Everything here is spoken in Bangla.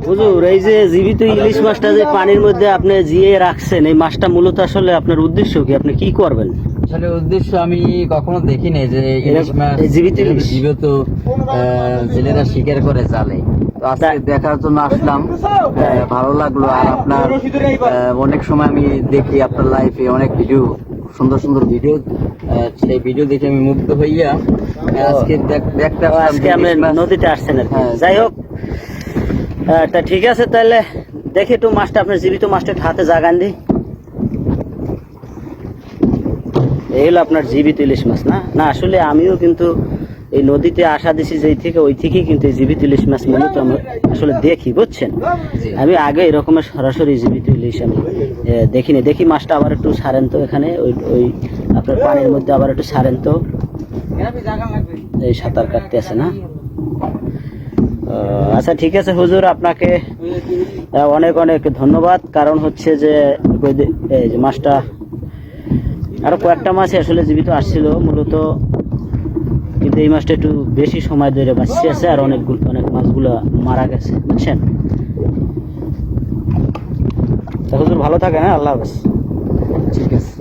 হুজুর এই যে জীবিত ইলিশ মাছটা যে পানির মধ্যে আপনি জিয়ে রাখছেন এই মাছটা মূলত আসলে আপনার উদ্দেশ্য কি? আপনি কি করবেন? আসলে উদ্দেশ্য আমি কখনো দেখিনি যে ইলিশ মাছ জীবিত জীবিত জেলেরা শিকার করে জালে। তো আজকে দেখার জন্য আসলাম। ভালো লাগল আর আপনার অনেক সময় আমি দেখি আপনার লাইফে অনেক ভিডিও সুন্দর সুন্দর ভিডিও সেই ভিডিও দেখে আমি মুগ্ধ হইয়া আজকে দেখতে আজকে মাছ- নদীতে আসছেন হ্যাঁ। যাই হোক আহ, তা ঠিক আছে তাহলে দেখি একটু মাছটা আপনার জীবিত মাছটা হাতে জাগান দি। এই হলো আপনার জীবিত ইলিশ মাছ না? না আসলে আমিও কিন্তু এই নদীতে আসা দিছি যেই থেকে ওই থেকেই কিন্তু এই জীবিত ইলিশ মাছ মূলত আমরা আসলে দেখি বুঝছেন? আমি আগে এরকমের সরাসরি জীবিত ইলিশ আমি দেখিনি। দেখি মাছটা আবার একটু সারেন তো এখানে ওই ওই আপনার পানির মধ্যে আবার একটু সারেন তো। এই সাঁতার কাটতে আছে না? আচ্ছা ঠিক আছে, হুজুর, আপনাকে অনেক অনেক ধন্যবাদ। কারণ হচ্ছে যে মাছটা, আরও কয়েকটা মাছ আসলে জীবিত আসছিল, মূলত কিন্তু এই মাছটা একটু বেশি সময় ধরে বাঁচছে আছে, আর অনেক অনেক মাছগুলো মারা গেছে, বুঝছেন? হুজুর, ভালো থাকে হ্যাঁ? আল্লাহ হাফেজ। ঠিক আছে।